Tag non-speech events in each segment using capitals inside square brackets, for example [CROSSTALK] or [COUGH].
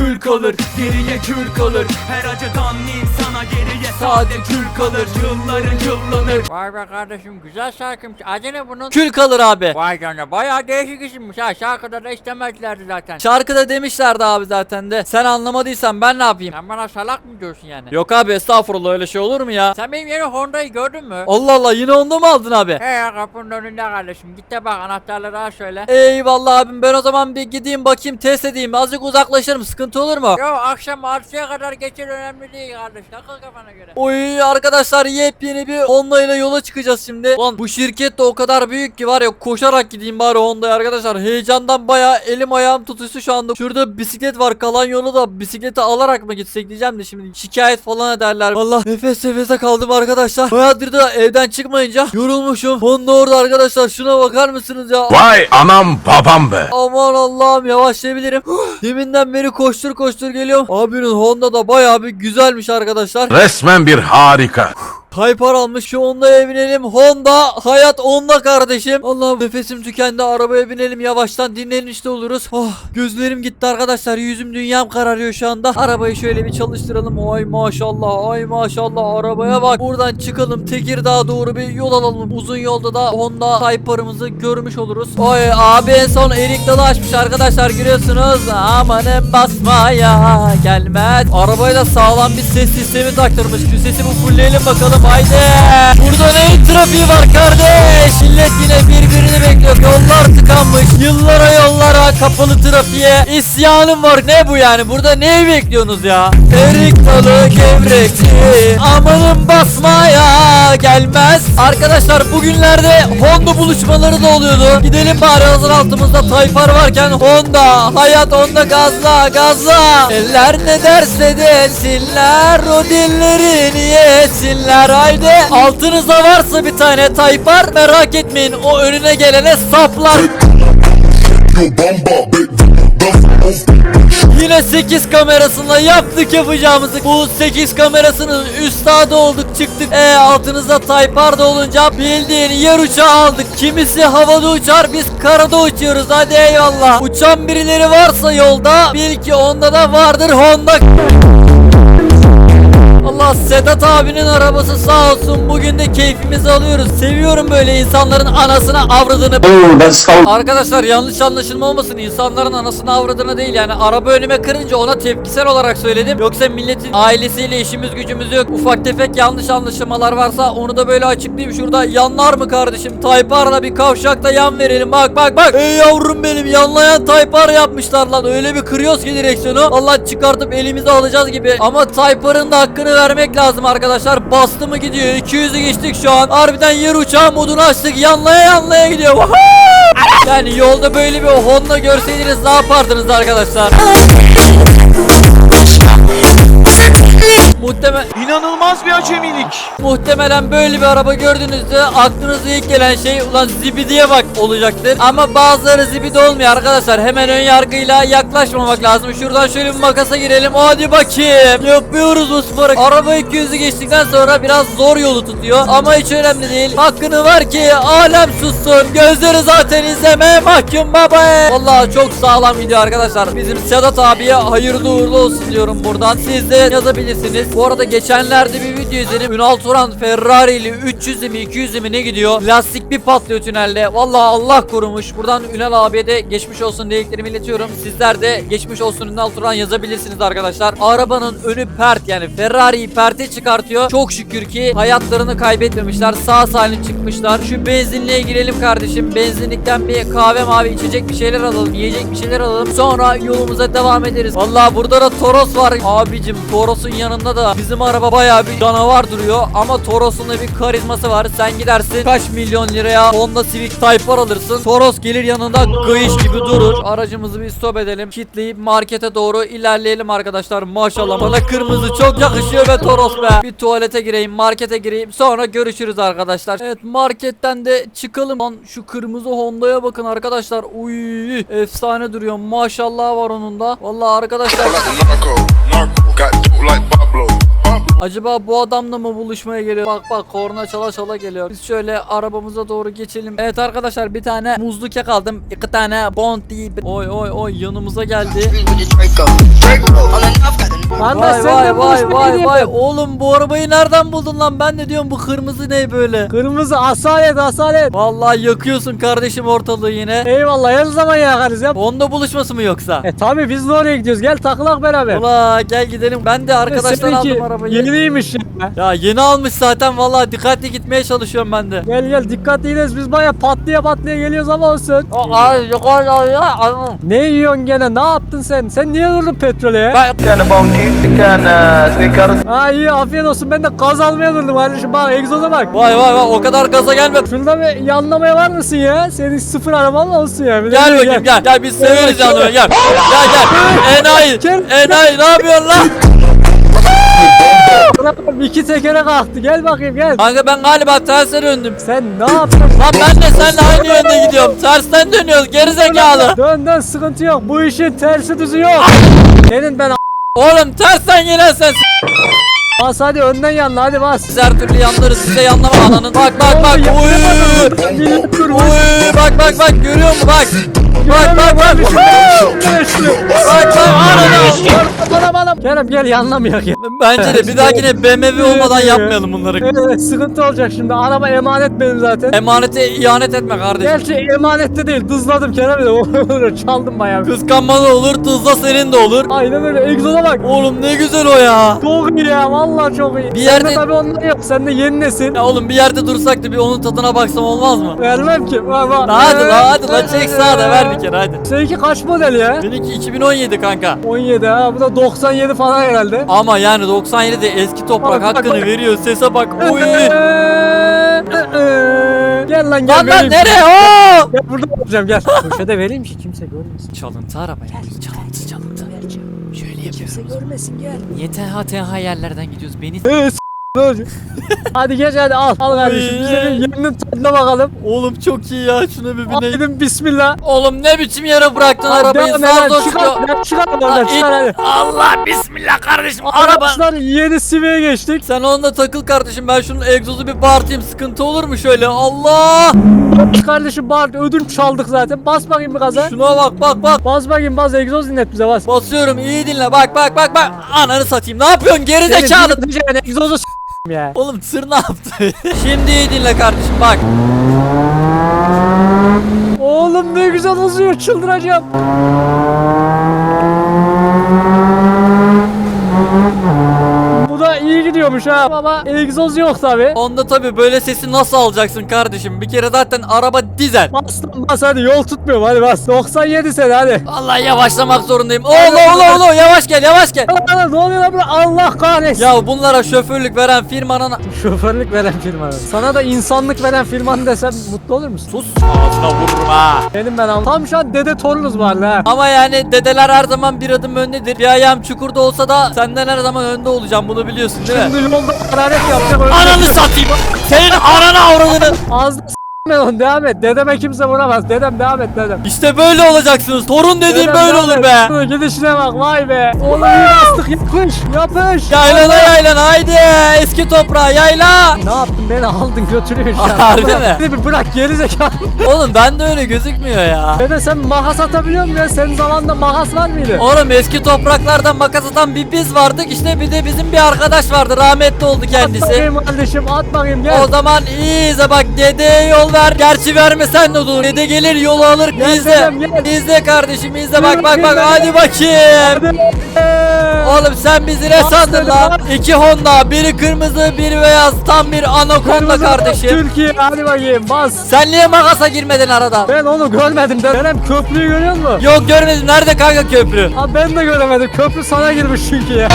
kül kalır Geriye kül kalır. Her acıdan geriye sade kül kalır Yılların yıllanır Vay be kardeşim güzel şarkıymış. Adı ne bunun? Kül kalır abi. Vay canına bayağı değişik isimmiş ha. Şarkıda da istemezlerdi zaten. Şarkıda demişlerdi abi zaten de. Sen anlamadıysan ben ne yapayım? Sen bana salak mı diyorsun yani? Yok abi estağfurullah öyle şey olur mu ya? Sen benim yeni Honda'yı gördün mü? Allah Allah yine onda mı aldın abi? He ya kapının önünde kardeşim. Git de bak anahtarları al şöyle. Eyvallah abim ben o zaman bir gideyim bakayım test edeyim azıcık uzaklaşırım sıkıntı olur mu? Yo akşam 6'ya kadar geçir önemli değil kardeş. Takıl kafana göre. Oy arkadaşlar yepyeni bir Honda ile yola çıkacağız şimdi. Lan bu şirket de o kadar büyük ki var ya koşarak gideyim bari Honda'ya arkadaşlar. Heyecandan baya elim ayağım tutuştu şu anda. Şurada bisiklet var kalan yolu da bisikleti alarak mı gitsek diyeceğim de şimdi şikayet falan ederler. Allah nefes nefese kaldım arkadaşlar. Bayağıdır da evden çıkmayınca yorulmuşum. Honda orada arkadaşlar şuna bakar mısınız ya? Vay anam babam be. Aman Allah'ım yavaşlayabilirim. [GASPS] Deminden beri koştur koştur geliyorum. Abinin Honda da bayağı bir güzelmiş arkadaşlar. Resmen bir harika. Hyper almış şu Honda'ya binelim. Honda hayat onda kardeşim. Allah'ım nefesim tükendi arabaya binelim yavaştan dinlenin işte oluruz. Oh gözlerim gitti arkadaşlar yüzüm dünyam kararıyor şu anda. Arabayı şöyle bir çalıştıralım. Ay maşallah ay maşallah arabaya bak. Buradan çıkalım Tekirdağ'a doğru bir yol alalım. Uzun yolda da Honda Hyper'ımızı görmüş oluruz. Oy abi en son erik dalı açmış arkadaşlar görüyorsunuz. Amanın basmaya gelmez. Arabaya da sağlam bir ses sistemi taktırmış. Şu sesi bu fullleyelim bakalım haydi. Burada ne trafiği var kardeş? Millet yine birbirini bekliyor. Yollar tıkanmış. Yıllara yollara kapalı trafiğe isyanım var. Ne bu yani? Burada neyi bekliyorsunuz ya? Erik dalı gevrekli. Amanın basmaya gelmez. Arkadaşlar bugünlerde Honda buluşmaları da oluyordu. Gidelim bari hazır altımızda Tayfar varken Honda. Hayat Honda gazla gazla. Eller ne derse desinler. O dillerini yesinler. Haydi altınızda varsa bir tane Tayfar merak etmeyin. O önüne gelene saplar. Yine 8 kamerasıyla yaptık yapacağımızı. Bu 8 kamerasının üstadı olduk çıktık. E altınızda Taypar da olunca bildiğin yer uçağı aldık. Kimisi havada uçar biz karada uçuyoruz hadi eyvallah. Uçan birileri varsa yolda bil ki onda da vardır Honda. Allah Sedat abinin arabası sağ olsun. Bugün de keyfimizi alıyoruz. Seviyorum böyle insanların anasını avradını. Arkadaşlar yanlış anlaşılma olmasın. İnsanların anasını avradını değil yani. Araba önüme kırınca ona tepkisel olarak söyledim. Yoksa milletin ailesiyle işimiz gücümüz yok. Ufak tefek yanlış anlaşılmalar varsa onu da böyle açıklayayım. Şurada yanlar mı kardeşim? Tayparla bir kavşakta yan verelim. Bak bak bak. Ey yavrum benim yanlayan Taypar yapmışlar lan. Öyle bir kırıyoruz ki direksiyonu. Allah çıkartıp elimize alacağız gibi. Ama Taypar'ın da hakkını vermek lazım arkadaşlar. Bastı mı gidiyor. 200'ü geçtik şu an. Harbiden yer uçağı modunu açtık. Yanlaya yanlaya gidiyor. Yani yolda böyle bir Honda görseydiniz ne yapardınız arkadaşlar? Muhtemel İnanılmaz bir acemilik Muhtemelen böyle bir araba gördüğünüzde aklınıza ilk gelen şey ulan zibidiye bak olacaktır. Ama bazıları zibidi olmuyor arkadaşlar. Hemen ön yargıyla yaklaşmamak lazım. Şuradan şöyle bir makasa girelim. Hadi bakayım. Yapıyoruz bu sporu. Araba 200'ü geçtikten sonra biraz zor yolu tutuyor. Ama hiç önemli değil. Hakkını var ki alem sussun. Gözleri zaten izlemeye mahkum baba. Vallahi çok sağlam video arkadaşlar. Bizim Sedat abiye hayırlı uğurlu olsun diyorum buradan. Siz de yazabilirsiniz. Bu arada geçenlerde bir video izledim. Ünal Turan Ferrari ile 300 mi 200 mi ne gidiyor? Lastik bir patlıyor tünelde. Vallahi Allah korumuş. Buradan Ünal abiye de geçmiş olsun dileklerimi iletiyorum. Sizler de geçmiş olsun Ünal Turan yazabilirsiniz arkadaşlar. Arabanın önü pert yani Ferrari'yi perte çıkartıyor. Çok şükür ki hayatlarını kaybetmemişler. Sağ salim çıkmışlar. Şu benzinliğe girelim kardeşim. Benzinlikten bir kahve mavi içecek bir şeyler alalım. Yiyecek bir şeyler alalım. Sonra yolumuza devam ederiz. Vallahi burada da Toros var. Abicim Toros'un yanında da bizim araba bayağı bir canavar duruyor. Ama Toros'un da bir karizması var. Sen gidersin kaç milyon liraya Honda Civic Type R alırsın. Toros gelir yanında gıyış gibi durur. Aracımızı bir stop edelim. Kitleyip markete doğru ilerleyelim arkadaşlar. Maşallah bana kırmızı çok yakışıyor be Toros be. Bir tuvalete gireyim markete gireyim. Sonra görüşürüz arkadaşlar. Evet marketten de çıkalım. Lan şu kırmızı Honda'ya bakın arkadaşlar. Uy efsane duruyor. Maşallah var onun da. Vallahi arkadaşlar Acaba bu adamla mı buluşmaya geliyor? Bak bak korna çala çala geliyor. Biz şöyle arabamıza doğru geçelim. Evet arkadaşlar bir tane muzlu kek aldım. İki tane bounty. Oy oy oy yanımıza geldi. Kardeş Vay vay vay vay vay. Oğlum bu arabayı nereden buldun lan? Ben de diyorum bu kırmızı ne böyle? Kırmızı asalet asalet. Vallahi yakıyorsun kardeşim ortalığı yine. Eyvallah her zaman yakarız ya. Onda buluşması mı yoksa? E tabi biz de oraya gidiyoruz. Gel takılak beraber. Ula gel gidelim. Ben de arkadaşlar Seninki aldım arabayı. Yeniymiş ya. Ya yeni almış zaten vallahi dikkatli gitmeye çalışıyorum ben de. Gel gel dikkatli gideriz biz baya patlaya patlaya geliyoruz ama olsun. Ay ya. Ne yiyorsun gene ne yaptın sen? Sen niye durdun petrole? Ben Ha iyi afiyet olsun ben de gaz almaya durdum kardeşim bak egzoza bak. vay vay vay o kadar gaza gelme. Şurada bir yanlamaya var mısın ya? Senin sıfır araban mı olsun ya? Bir de Gel bakayım gel. Gel biz severiz yanına gel. Gel gel. Enayi. Gel. Enayi ne yapıyorsun lan? Ulan İki tekere kalktı gel bakayım gel. Kanka ben galiba terse döndüm. Sen ne yaptın? Lan ben de seninle aynı yönde gidiyorum. Tersten dönüyoruz gerizekalı. Dön dön sıkıntı yok. Bu işin tersi düzü yok. Senin ben Oğlum tersten sensin. bas hadi önden yanla hadi bas. Biz her türlü yanlarız. Bize yanlama ananın. Bak bak bak. Durmuş. Uy. Bak bak bak görüyor musun bak. Bak bak bak. Bak bak ananı. Bana bana. Kerem gel yanlamayak ya. Bence de bir dahakine BMW olmadan yapmayalım bunları. Evet sıkıntı olacak şimdi. Araba emanet benim zaten. Emanete ihanet etme kardeşim. Gerçi emanette değil dızladım Kerem de [LAUGHS] çaldım bayağı. Kıskanma da olur, tuzla senin de olur. Aynen öyle egzoza bak. Oğlum ne güzel o ya. Çok iyi ya vallahi çok iyi. Bir yerde- tabii onlar yok. Sen de yeni nesin. Ya oğlum bir yerde dursak da bir onun tadına baksam olmaz mı? Vermem ki. Bak bak. La hadi la hadi çek sağa da ver bir kere hadi. Seninki kaç model ya? Benimki 2017 kanka. 17 ha. Bu da 97 falan herhalde. Ama yani 97'de eski toprak Bak, bak, hakkını bak. veriyor. Sese bak. Oy. gel lan gel Lan lan vereyim. nereye? Oo! Gel burada olacağım gel. [LAUGHS] Köşede vereyim ki kimse görmesin. Çalıntı araba ya. Çalıntı çalıntı. Şöyle yapıyoruz. Kimse görmesin gel. Niye tenha tenha yerlerden gidiyoruz? Beni Ee, s-? [LAUGHS] hadi geç hadi al. Al kardeşim. Biz de bir yerinin tadına bakalım. Oğlum çok iyi ya. Şuna bir bineyim. Haydi bismillah. Oğlum ne biçim yere bıraktın Hadi arabayı? devam Sağ dur Çıkar, çıkıyor. çıkar oradan çıkar hadi. Allah bismillah kardeşim araba. Arkadaşlar yeni simeye geçtik. Sen onunla takıl kardeşim ben şunun egzozu bir bağırtayım sıkıntı olur mu şöyle Allah Kardeşim bağır ödünç çaldık zaten. Bas bakayım bir gaza. Şuna bak bak bak Bas bakayım bas egzoz dinlet bize bas. Basıyorum iyi dinle bak bak bak bak Ananı satayım ne yapıyorsun geri zekalı egzozu s- ya. Oğlum tır ne yaptı [LAUGHS] Şimdi iyi dinle kardeşim bak Oğlum ne güzel uzuyor çıldıracağım. Gidiyormuş ha ama egzoz yok tabi. Onda tabi böyle sesi nasıl alacaksın kardeşim Bir kere zaten araba dizel Bas lan bas hadi yol tutmuyorum hadi bas. 97 sene hadi. Vallahi yavaşlamak zorundayım Oğlu oğlu oğlu yavaş gel yavaş gel ne oluyor lan burada Allah kahretsin. Ya bunlara şoförlük veren firmanın Şoförlük veren firmanın. Sana da insanlık veren firman desem mutlu olur musun? Sus ağzına vururum ha Benim ben anladım. Tam şu an dede torunuz var la. Ama yani dedeler her zaman bir adım öndedir. Bir ayağım çukurda olsa da senden her zaman önde olacağım. Bunu biliyorsun değil mi? Şimdi yolda hararet yapacak. Ananı satayım. Senin ananı avradını. Ağzına onu devam et. Dedeme kimse vuramaz. Dedem devam et dedem. İşte böyle olacaksınız. Torun dediğim Dedem böyle olur et. be. Gidişine bak vay be. Oğlum iyi bastık yapış yapış. Yaylana yaylana haydi. Eski toprağa yayla. Ne yaptın beni aldın götürüyorsun. [LAUGHS] Harbi mi? beni bir bırak geri zekalı. Oğlum ben de öyle gözükmüyor ya. Dede sen makas atabiliyor musun ya? Senin zamanında makas var mıydı? Oğlum eski topraklardan makas atan bir biz vardık. İşte bir de bizim bir arkadaş vardı. Rahmetli oldu At kendisi. bakayım kardeşim at bakayım gel. O zaman iyi izle bak dedeye yol ver. Gerçi vermesen de olur. Dede gelir yolu alır. Gel izle. gel. İzle kardeşim izle bak bak bak hadi bakayım. Oğlum sen bizi ne sandın lan? İki Honda, biri kırmızı, biri beyaz. Tam bir anakonda kardeşim. Türkiye hadi bakayım bas. Sen niye makasa girmedin aradan? Ben onu görmedim. Dedem köprüyü görüyor musun? Yok görmedim. Nerede kanka köprü? Abi ben de göremedim. Köprü sana girmiş çünkü ya.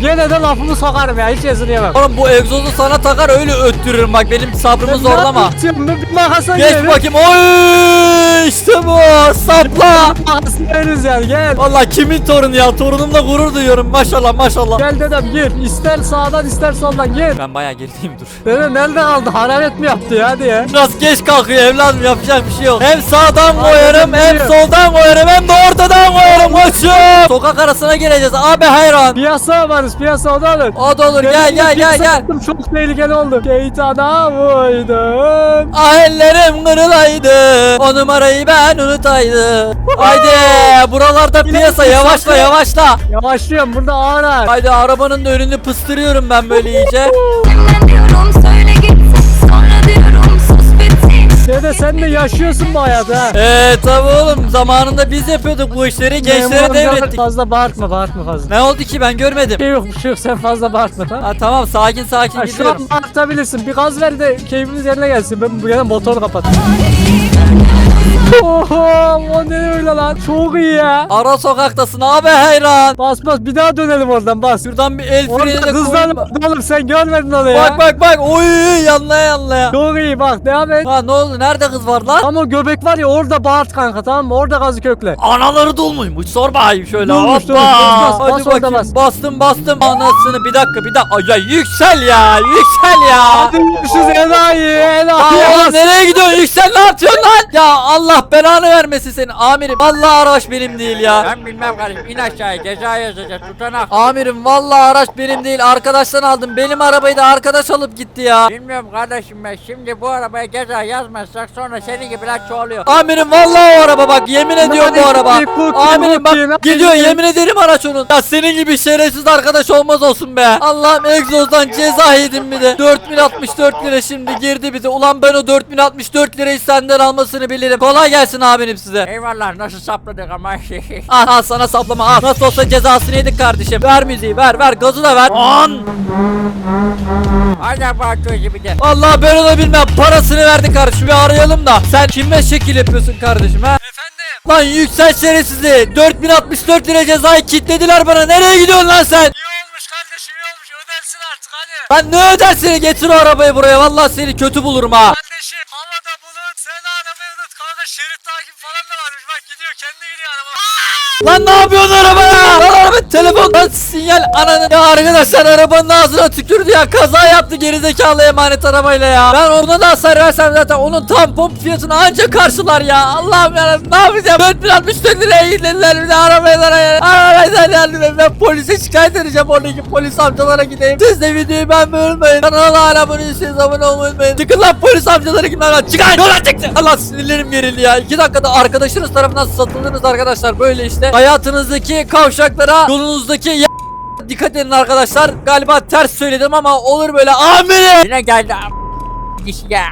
Gene de lafımı sokarım ya. Hiç ezileyemem. Oğlum bu egzozu sana takar öyle öttürürüm bak benim sabrımı zorlama. Ben bir makasa Geç bakayım. Oy işte bu. Sapla. Makası veririz yani gel. Vallahi kimin torunu ya? Torunumla gurur duyuyorum. Maşallah maşallah. Gel dedem gir. İster sağdan ister soldan gir. Ben bayağı gerideyim dur. Dede nerede kaldı? Hararet mi yaptı ya hadi ya? Biraz geç kalkıyor evladım yapacak bir şey yok. Hem sağdan Aynen koyarım hem öyle. soldan koyarım hem de ortadan koyarım koçum. Sokak arasına gireceğiz abi hayran. Piyasa varız piyasa o da alır. O da olur gel gel gel gel. Çok tehlikeli oldu. Şeytana vurdu. Kırılaydım. Ah ellerim kırılaydı. O numarayı ben unutaydım. Haydi buralarda piyasa yavaşla yavaşla. Yavaşlıyorum burada ağır ağır. Haydi arabanın da önünü pıstırıyorum ben böyle iyice. Senden diyorum söyle gitsin Dede sen de yaşıyorsun bu hayatı ha. Eee tabi oğlum zamanında biz yapıyorduk bu işleri gençlere Memur amcalar devrettik. Fazla bağırtma bağırtma fazla. Ne oldu ki ben görmedim. Bir şey yok bir şey yok sen fazla bağırtma tamam. Ha, tamam sakin sakin Ha, şu gidiyorum. an bağırtabilirsin. Bir gaz ver de keyfimiz yerine gelsin. Ben buraya motoru kapat. Oho o ne öyle lan? Çok iyi ya. Ara sokaktasın abi hayran. Bas bas bir daha dönelim oradan bas. Şuradan bir el Orada freni de kızlarla koyayım. oğlum sen görmedin onu ya. Bak bak bak oy yanlaya yanlaya. Çok iyi bak devam et. Ha ne oldu nerede kız var lan? Tam o göbek var ya orada bağırt kanka tamam mı? Orada gazı kökle. Anaları dolmuşmuş sor bakayım şöyle Dolmuş, dolmuş. Bas, bas, Hadi bas, bakayım bas. bastım bastım anasını bir dakika bir dakika. Ay, ya yüksel ya yüksel ya. Görüşürüz enayi Ya enayi. oğlum nereye gidiyorsun yüksel ne yapıyorsun lan? Ya Allah belanı vermesin seni amirim. Vallahi araç benim değil ya. Ben bilmem kardeşim in aşağıya ceza yazacağız tutanak. Amirim vallahi araç benim değil arkadaştan aldım. Benim arabayı da arkadaş alıp gitti ya. Bilmiyorum kardeşim ben şimdi bu arabaya ceza yazmazsak sonra senin gibiler çoğalıyor. Amirim vallahi o araba bak yemin ediyorum bu araba. Amirim bak gidiyor yemin ederim araç onun. Ya senin gibi şerefsiz arkadaş olmaz olsun be. Allah'ım egzozdan ceza yedim bir de. 4064 lira şimdi girdi bize. Ulan ben o 4064 lirayı senden almasını bilirim. Kolay gelsin amirim size. Eyvallah nasıl sapladık ama. [LAUGHS] Al, al sana saplama al. Nasıl olsa cezasını yedik kardeşim. Ver müziği ver ver gazı da ver. An. Hala bağırtıyoruz bir de. Vallahi ben onu bilmem. Parasını verdi kardeşim. Bir arayalım da. Sen kime şekil yapıyorsun kardeşim ha? Efendim? Lan yüksel şerefsizi. 4064 lira cezayı kilitlediler bana. Nereye gidiyorsun lan sen? İyi olmuş kardeşim iyi olmuş ödersin artık hadi. Lan ne ödersin? Getir o arabayı buraya. Vallahi seni kötü bulurum ha. Kardeşim kanka şerit takip falan da varmış bak gidiyor kendi gidiyor araba. Lan ne yapıyorsun arabaya? Lan araba telefon lan sinyal ananı. Ya arkadaşlar arabanın ağzına tükürdü ya. Kaza yaptı gerizekalı emanet arabayla ya. Ben ona da hasar versem zaten onun tampon fiyatını anca karşılar ya. Allah'ım ya ne yapacağım? 4064 liraya gittiler bir de arabaylara ya. Arabaylar yani ben polise şikayet edeceğim oradaki polis amcalara gideyim. Siz de videoyu ben bölmeyin. Kanala abone değilseniz abone olmayı unutmayın. Çıkın lan polis amcalara gitmem lan. Çıkın yola çıktı. Allah sinirlerim gerildi ya. 2 dakikada arkadaşınız tarafından satıldınız arkadaşlar. Böyle işte hayatınızdaki kavşaklara yolunuzdaki ya- Dikkat edin arkadaşlar. Galiba ters söyledim ama olur böyle. Amirim. Yine geldi. Kişi ya.